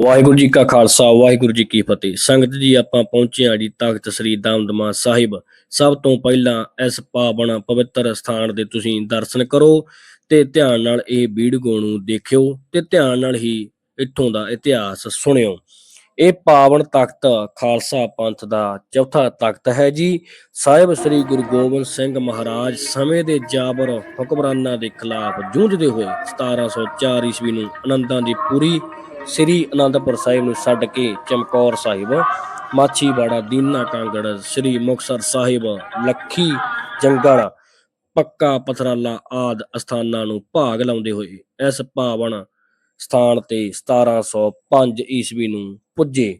ਵਾਹਿਗੁਰੂ ਜੀ ਕਾ ਖਾਲਸਾ, ਵਾਹਿਗੁਰੂ ਜੀ ਕੀ ਫਤਿਹ। ਸੰਗਤ ਜੀ, ਆਪਾਂ ਪਹੁੰਚੇ ਹਾਂ ਜੀ ਤਖਤ ਸ੍ਰੀ ਦਮਦਮਾ ਸਾਹਿਬ। ਸਭ ਤੋਂ ਪਹਿਲਾਂ ਇਸ ਪਾਵਨ ਪਵਿੱਤਰ ਸਥਾਨ ਦੇ ਤੁਸੀਂ ਦਰਸ਼ਨ ਕਰੋ ਤੇ ਧਿਆਨ ਨਾਲ ਇਹ ਵੀਡੀਓ ਨੂੰ ਦੇਖਿਓ ਤੇ ਧਿਆਨ ਨਾਲ ਹੀ ਇੱਥੋਂ ਦਾ ਇਤਿਹਾਸ ਸੁਣਿਓ। ਇਹ ਪਾਵਨ ਤਖਤ ਖਾਲਸਾ ਪੰਥ ਦਾ ਚੌਥਾ ਤਖਤ ਹੈ ਜੀ। ਸਾਹਿਬ ਸ੍ਰੀ ਗੁਰੂ ਗੋਬਿੰਦ ਸਿੰਘ ਮਹਾਰਾਜ ਸਮੇਂ ਦੇ ਜਾਬਰ ਹੁਕਮਰਾਨਾਂ ਦੇ ਖਿਲਾਫ ਜੂਝਦੇ ਹੋਏ 1704 ਈਸਵੀ ਨੂੰ ਆਨੰਦਾਂ ਦੀ ਪੂਰੀ ਸ੍ਰੀ ਅਨੰਦਪੁਰ ਸਾਹਿਬ ਨੂੰ ਛੱਡ ਕੇ ਚਮਕੌਰ ਸਾਹਿਬ, ਮਾਛੀਵਾੜਾ, ਦੀਨਾ ਕਾਂਗੜ, ਸ੍ਰੀ ਮੁਕਤਸਰ ਸਾਹਿਬ, ਲੱਖੀ, ਜੰਗਲ, ਪੱਕਾ ਪਥਰਾਲਾ ਆਦ ਅਸਥਾਨਾਂ ਨੂੰ ਭਾਗ ਲਾਉਂਦੇ ਹੋਏ ਇਸ ਪਾਵਨ ਸਥਾਨ ਤੇ 1705 ਈਸਵੀ ਨੂੰ ਪੁੱਜੇ।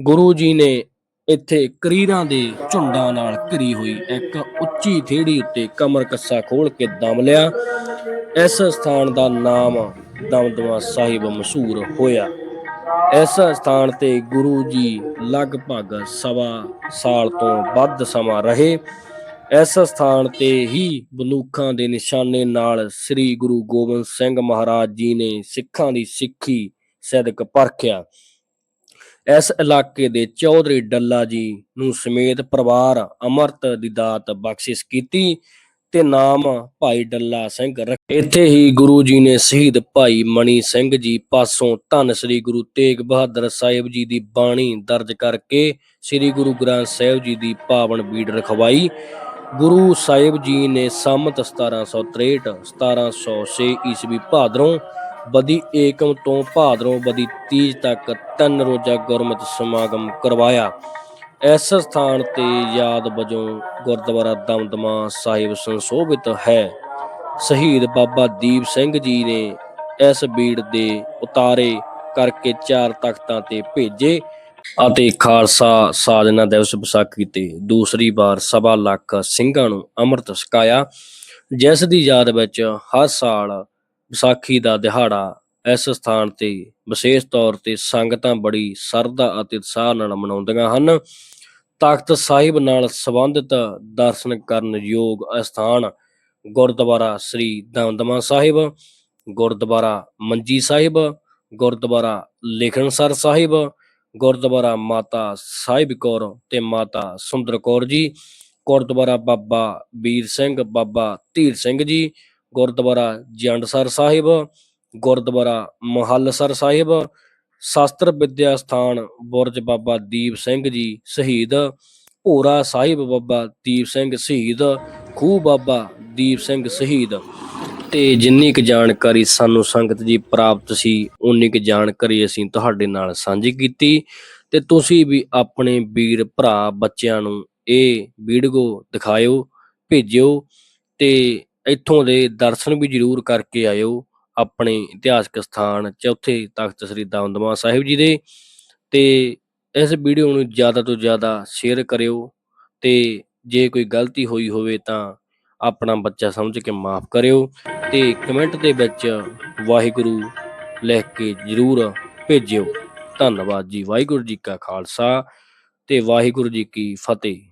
ਗੁਰੂ ਜੀ ਨੇ ਇੱਥੇ ਕਰੀਰਾਂ ਦੇ ਝੁੰਡਾਂ ਨਾਲ ਘਿਰੀ ਹੋਈ ਇੱਕ ਉੱਚੀ ਥੇੜੀ ਉੱਤੇ ਕਮਰ ਕੱਸਾ ਖੋਲ ਕੇ ਦਮ ਲਿਆ। ਇਸ ਸਥਾਨ ਦਾ ਨਾਮ ਦਮਦਮਾ ਸਾਹਿਬ ਮਸ਼ਹੂਰ ਹੋਇਆ। ਇਸ ਸਥਾਨ ਤੇ ਗੁਰੂ ਜੀ ਲਗਭਗ ਸਵਾ ਸਾਲ ਤੋਂ ਵੱਧ ਸਮਾਂ ਰਹੇ। ਇਸ ਸਥਾਨ ਤੇ ਹੀ ਬੰਦੂਕਾਂ ਦੇ ਨਿਸ਼ਾਨੇ ਨਾਲ ਸ੍ਰੀ ਗੁਰੂ ਗੋਬਿੰਦ ਸਿੰਘ ਮਹਾਰਾਜ ਜੀ ਨੇ ਸਿੱਖਾਂ ਦੀ ਸਿੱਖੀ ਸਦਕ ਪਰਖਿਆ। ਇਸ ਇਲਾਕੇ ਦੇ ਚੌਧਰੀ ਡੱਲਾ ਜੀ ਨੂੰ ਸਮੇਤ ਪਰਿਵਾਰ ਅਮਰਤ ਦੀ ਦਾਤ ਬਖਸ਼ਿਸ਼ ਕੀਤੀ। ਤੇ ਨਾਮ ਭਾਈ ਡੱਲਾ ਸਿੰਘ ਇੱਥੇ ਹੀ ਗੁਰੂ ਜੀ ਨੇ ਸ਼ਹੀਦ ਭਾਈ ਮਣੀ ਸਿੰਘ ਜੀ ਪਾਸੋਂ ਧੰਨ ਸ੍ਰੀ ਗੁਰੂ ਤੇਗ ਬਹਾਦਰ ਸਾਹਿਬ ਜੀ ਦੀ ਬਾਣੀ ਦਰਜ ਕਰਕੇ ਸ੍ਰੀ ਗੁਰੂ ਗ੍ਰੰਥ ਸਾਹਿਬ ਜੀ ਦੀ ਪਾਵਨ ਬੀੜ ਰਖਵਾਈ। ਗੁਰੂ ਸਾਹਿਬ ਜੀ ਨੇ ਸੰਮਤ 1763 1706 ਈਸਵੀ ਭਾਦਰੋਂ ਬਦੀ ਏਕਮ ਤੋਂ ਭਾਦਰੋਂ ਬਦੀ ਤੀਜ ਤੱਕ ਤਿੰਨ ਰੋਜ਼ਾ ਗੁਰਮਤਿ ਸਮਾਗਮ ਕਰਵਾਇਆ। ਇਸ ਸਥਾਨ ਤੇ ਯਾਦ ਵਜੋਂ ਗੁਰਦੁਆਰਾ ਦਮਦਮਾ ਸਾਹਿਬ ਸੰਸ਼ੋਭਿਤ ਹੈ। ਸ਼ਹੀਦ ਬਾਬਾ ਦੀਪ ਸਿੰਘ ਜੀ ਨੇ ਇਸ ਬੀੜ ਦੇ ਉਤਾਰੇ ਕਰਕੇ ਚਾਰ ਤਖਤਾਂ ਤੇ ਭੇਜੇ ਅਤੇ ਖਾਲਸਾ ਸਾਜਨਾ ਦਿਵਸ ਵਿਸਾਖੀ ਤੇ ਦੂਸਰੀ ਵਾਰ ਸਵਾ ਲੱਖ ਸਿੰਘਾਂ ਨੂੰ ਅੰਮ੍ਰਿਤ ਛਕਾਇਆ, ਜਿਸ ਦੀ ਯਾਦ ਵਿੱਚ ਹਰ ਸਾਲ ਵਿਸਾਖੀ ਦਾ ਦਿਹਾੜਾ ਇਸ ਸਥਾਨ ਤੇ ਵਿਸ਼ੇਸ਼ ਤੌਰ ਤੇ ਸੰਗਤਾਂ ਬੜੀ ਸਰਧਾ ਅਤੇ ਉਤਸ਼ਾਹ ਨਾਲ ਮਨਾਉਂਦੀਆਂ ਹਨ। ਤਖਤ ਸਾਹਿਬ ਨਾਲ ਸੰਬੰਧਿਤ ਦਰਸ਼ਨ ਕਰਨ ਯੋਗ ਅਸਥਾਨ ਗੁਰਦੁਆਰਾ ਸ੍ਰੀ ਦਮਦਮਾ ਸਾਹਿਬ, ਗੁਰਦੁਆਰਾ ਮੰਜੀ ਸਾਹਿਬ, ਗੁਰਦੁਆਰਾ ਲਿਖਣਸਰ ਸਾਹਿਬ, ਗੁਰਦੁਆਰਾ ਮਾਤਾ ਸਾਹਿਬ ਕੌਰ ਤੇ ਮਾਤਾ ਸੁੰਦਰ ਕੌਰ ਜੀ, ਗੁਰਦੁਆਰਾ ਬਾਬਾ ਵੀਰ ਸਿੰਘ, ਬਾਬਾ ਧੀਰ ਸਿੰਘ ਜੀ, ਗੁਰਦੁਆਰਾ ਜੰਡਸਰ ਸਾਹਿਬ, ਗੁਰਦੁਆਰਾ ਮਹੱਲਸਰ ਸਾਹਿਬ ਸ਼ਾਸਤਰ ਵਿਦਿਆ ਸਥਾਨ ਬੁਰਜ ਬਾਬਾ ਦੀਪ ਸਿੰਘ ਜੀ ਸ਼ਹੀਦ, ਭੋਰਾ ਸਾਹਿਬ ਬਾਬਾ ਦੀਪ ਸਿੰਘ ਸ਼ਹੀਦ, ਖੂਹ ਬਾਬਾ ਦੀਪ ਸਿੰਘ ਸ਼ਹੀਦ। ਤੇ ਜਿੰਨੀ ਕੁ ਜਾਣਕਾਰੀ ਸਾਨੂੰ ਸੰਗਤ ਜੀ ਪ੍ਰਾਪਤ ਸੀ, ਉਨੀ ਕੁ ਜਾਣਕਾਰੀ ਅਸੀਂ ਤੁਹਾਡੇ ਨਾਲ ਸਾਂਝੀ ਕੀਤੀ। ਤੇ ਤੁਸੀਂ ਵੀ ਆਪਣੇ ਵੀਰ ਭਰਾ ਬੱਚਿਆਂ ਨੂੰ ਇਹ ਵੀਡੀਓ ਦਿਖਾਇਓ, ਭੇਜਿਓ ਤੇ ਇੱਥੋਂ ਦੇ ਦਰਸ਼ਨ ਵੀ ਜ਼ਰੂਰ ਕਰਕੇ ਆਇਓ। ਆਪਣੇ ਇਤਿਹਾਸਕ ਸਥਾਨ ਚੌਥੇ ਤਖਤ ਸ੍ਰੀ ਦਮਦਮਾ ਸਾਹਿਬ ਜੀ ਦੇ। ਤੇ ਇਸ ਵੀਡੀਓ ਨੂੰ ਜ਼ਿਆਦਾ ਤੋਂ ਜ਼ਿਆਦਾ ਸ਼ੇਅਰ ਕਰਿਓ ਤੇ ਜੇ ਕੋਈ ਗਲਤੀ ਹੋਈ ਹੋਵੇ ਤਾਂ ਆਪਣਾ ਬੱਚਾ ਸਮਝ ਕੇ ਮਾਫ ਕਰਿਓ ਤੇ ਕਮੈਂਟ ਦੇ ਵਿੱਚ ਵਾਹਿਗੁਰੂ ਲਿਖ ਕੇ ਜ਼ਰੂਰ ਭੇਜਿਓ। ਧੰਨਵਾਦ ਜੀ, ਵਾਹਿਗੁਰੂ ਜੀ ਕਾ ਖਾਲਸਾ ਤੇ ਵਾਹਿਗੁਰੂ ਜੀ ਕੀ ਫਤਿਹ।